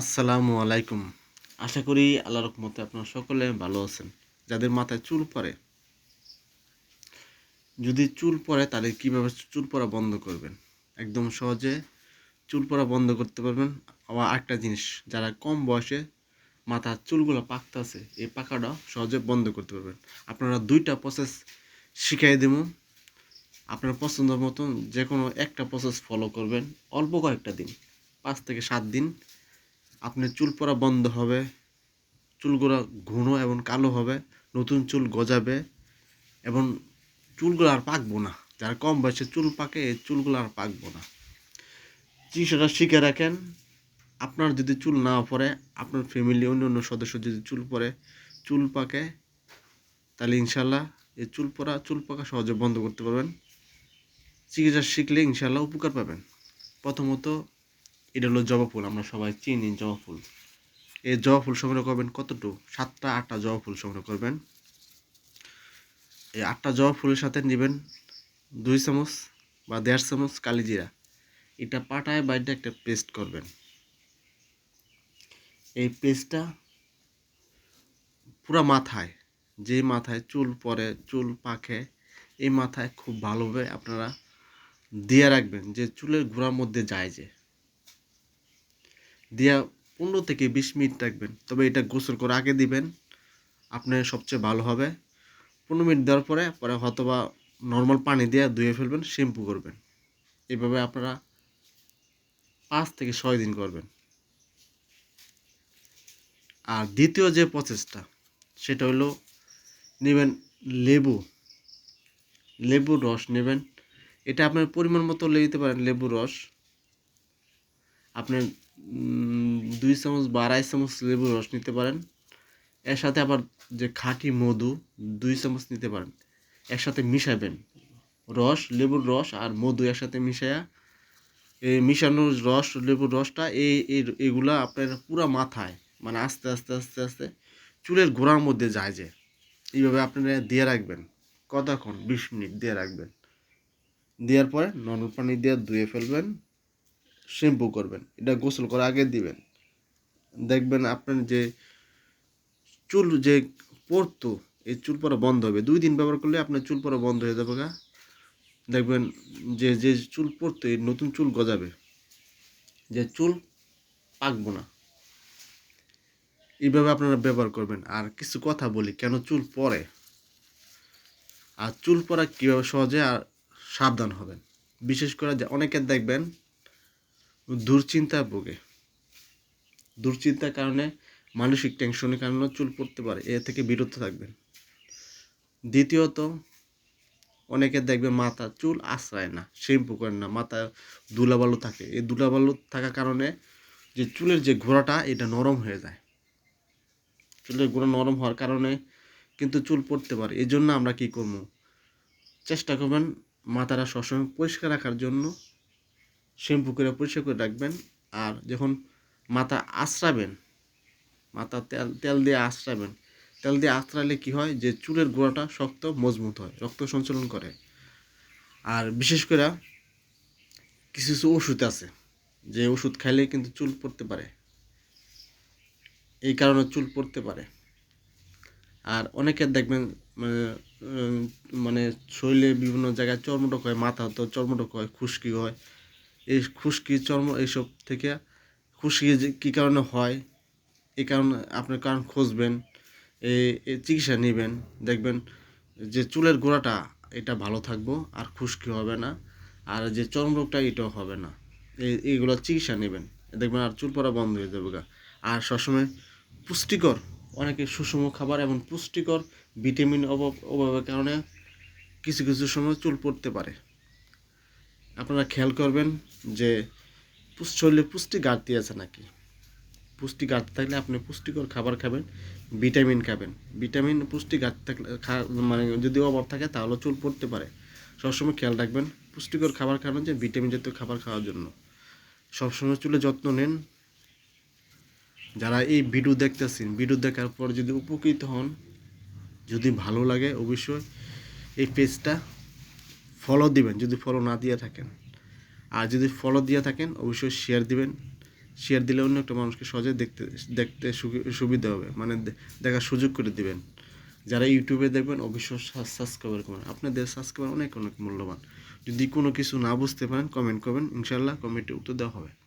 আসসালামু আলাইকুম। আশা করি আল্লাহ রকমতে আপনারা সকলে ভালো আছেন। যাদের মাথায় চুল পড়ে, যদি চুল পড়ে তাহলে কীভাবে চুল পড়া বন্ধ করবেন? একদম সহজে চুল পড়া বন্ধ করতে পারবেন। আবার একটা জিনিস, যারা কম বয়সে মাথার চুলগুলো পাকতে আছে, এই পাকাটা সহজে বন্ধ করতে পারবেন। আপনারা দুইটা প্রসেস শিখাই দেবো। আপনার পছন্দ মতন যে কোনো একটা প্রসেস ফলো করবেন। অল্প কয়েকটা দিন, পাঁচ থেকে সাত দিন। আপনার চুল পড়া বন্ধ হবে, চুলগুলো ঘন এবং কালো হবে, নতুন চুল গজাবে এবং চুলগুলো আর পাকবো না। যারা কম বয়সে চুল পাকে, এই চুলগুলো আর পাকবো না। চিকিৎসাটা শিখে রাখেন, আপনার যদি চুল না পড়ে, আপনার ফ্যামিলি অন্য অন্য সদস্য যদি চুল পড়ে, চুল পাকে, তাহলে ইনশাল্লাহ এই চুল পড়া, চুল পাকা সহজে বন্ধ করতে পারবেন। চিকিৎসা শিখলে ইনশাল্লাহ উপকার পাবেন। প্রথমত এটা হলো জবা ফুল, আমরা সবাই চিনি জবা ফুল। এই জবা ফুল সংগ্রহ করবেন কতটুকু? সাতটা, আটটা জবা ফুল সংগ্রহ করবেন। এই আটটা জবা ফুলের সাথে নেবেন দুই চামচ বা দেড় চামচ কালিজিরা এটা পাটায় বাইরে একটা পেস্ট করবেন। এই পেস্টটা পুরো মাথায় যে মাথায় চুল পরে, চুল পাখে, এই মাথায় খুব ভালোভাবে আপনারা দিয়ে রাখবেন যে চুলের গোড়ার মধ্যে যায় যে। দিয়া পনেরো থেকে বিশ মিনিট রাখবেন। তবে এটা গোসল করে আগে দিবেন। আপনার সবচেয়ে ভালো হবে। পনেরো মিনিট দেওয়ার পরে পরে হয়তো বা নর্মাল পানি দিয়ে ধুয়ে ফেলবেন শ্যাম্পু করবেন। এভাবে আপনারা পাঁচ থেকে ছয় দিন করবেন। আর দ্বিতীয় যে প্রসেসটা সেটা হলো নেবেন লেবু। লেবুর রস নেবেন। এটা আপনার পরিমাণ মতো লেগে পারেন লেবুর রস। আপনার দুই চামচ বা আড়াই চামচ লেবুর রস নিতে পারেন। এর সাথে আবার যে খাঁটি মধু, দুই চামচ নিতে পারেন। একসাথে মিশাবেন। রস, লেবুর রস আর মধু একসাথে মিশায়া, এই মিশানোর রস, লেবুর রসটা, এই এগুলা আপনার পুরো মাথায় মানে আস্তে আস্তে আস্তে আস্তে চুলের গোড়ার মধ্যে যায় যে। এইভাবে আপনারা দিয়ে রাখবেন। কতক্ষণ? বিশ মিনিট দিয়ে রাখবেন। দেওয়ার পরে নর্মাল পানি দিয়ে ধুয়ে ফেলবেন। শ্যাম্পু করবেন। এটা গোসল করার আগে দিবেন। দেখবেন আপনার যে চুল যে পড়তো, এই চুল পড়া বন্ধ হবে। দুই দিন ব্যবহার করলে আপনার চুল পড়া বন্ধ হয়ে যাবে গা। দেখবেন যে যে চুল পড়তো, এই নতুন চুল গজাবে। যে চুল পাকবো না। এইভাবে আপনারা ব্যবহার করবেন। আর কিছু কথা বলি, কেন চুল পরে আর চুল পড়া কীভাবে সহজে আর সাবধান হবেন? বিশেষ করে যে অনেকের দেখবেন দুশ্চিন্তা ভোগে। দুশ্চিন্তার কারণে মানসিক টেনশনের কারণে চুল পড়তে পারে, এ থেকে বিরত থাকবেন। দ্বিতীয়ত, অনেকে দেখবে মাথা চুল আশ্রয় না, শ্যাম্পু করেন না, মাথা দুলাবালু থাকে। এই দুলাবালু থাকার কারণে যে চুলের যে ঘোড়াটা, এটা নরম হয়ে যায়। চুলের গোড়া নরম হওয়ার কারণে কিন্তু চুল পড়তে পারে। এই জন্য আমরা কি করব? চেষ্টা করবেন মাথাটা সবসময় পরিষ্কার রাখার জন্য শ্যাম্পু করে পরিষ্কার করে রাখবেন আর যখন মাথা আশ্রাবেন মাথা তেল তেল দিয়ে আশ্রাবেন তেল দিয়ে আশ্রালে কি হয় যে চুলের গোড়াটা শক্ত মজবুত হয় রক্ত সঞ্চালন করে। আর বিশেষ করে কিছু কিছু ওষুধ আছে যে ওষুধ খাইলে কিন্তু চুল পড়তে পারে। এই কারণে চুল পড়তে পারে। আর অনেকের দেখবেন মানে, মানে শরীরে বিভিন্ন জায়গায় চর্মটক হয় মাথা তো চর্মটক হয় খুশকি হয় এই খুশকি চর্ম এইসব থেকে খুশকি যে কী কারণে হয় এই কারণে আপনার কারণ খুঁজবেন এই চিকিৎসা নেবেন, দেখবেন যে চুলের গোড়াটা এটা ভালো থাকব আর খুশকি হবে না, আর যে চর্মরোগটা এটাও হবে না এই এইগুলো চিকিৎসা নেবেন, দেখবেন আর চুল পড়া বন্ধ হয়ে যাবে। আর সবসময় পুষ্টিকর, অনেকে সুষম খাবার এবং পুষ্টিকর ভিটামিন অভাব, অভাবের কারণে কিছু কিছু সময় চুল পড়তে পারে আপনারা খেয়াল করবেন যে শরীরে পুষ্টি ঘাটতি আছে নাকি? পুষ্টি ঘাটতি থাকলে আপনি পুষ্টিকর খাবার খাবেন, ভিটামিন খাবেন। ভিটামিন পুষ্টি ঘাটতি থাকলে মানে যদি অভাব থাকে তাহলে চুল পড়তে পারে। সবসময় খেয়াল রাখবেন, পুষ্টিকর খাবার খাওয়ানো যে ভিটামিন জাতীয় খাবার খাওয়ার জন্য। সবসময় চুলে যত্ন নেন। যারা এই ভিডিও দেখতেছেন, ভিডিও দেখার পর যদি উপকৃত হন, যদি ভালো লাগে অবশ্যই এই পেজটা ফলো দিবেন, যদি ফলো না দিয়ে থাকেন। আর যদি ফলো দিয়ে থাকেন, অবশ্যই শেয়ার দিবেন। শেয়ার দিলে অন্য একটা মানুষকে সহজে দেখতে দেখতে সুবি- সুবিধা হবে। মানে দেখার সুযোগ করে দিবেন। যারা ইউটিউবে দেখবেন, অবশ্যই সাবস্ক্রাইবার করবেন আপনাদের সাবস্ক্রাইবার অনেক অনেক মূল্যবান। যদি কোনো কিছু না বুঝতে পারেন কমেন্ট করবেন। ইনশাল্লাহ কমেন্টে উত্তর দেওয়া হবে।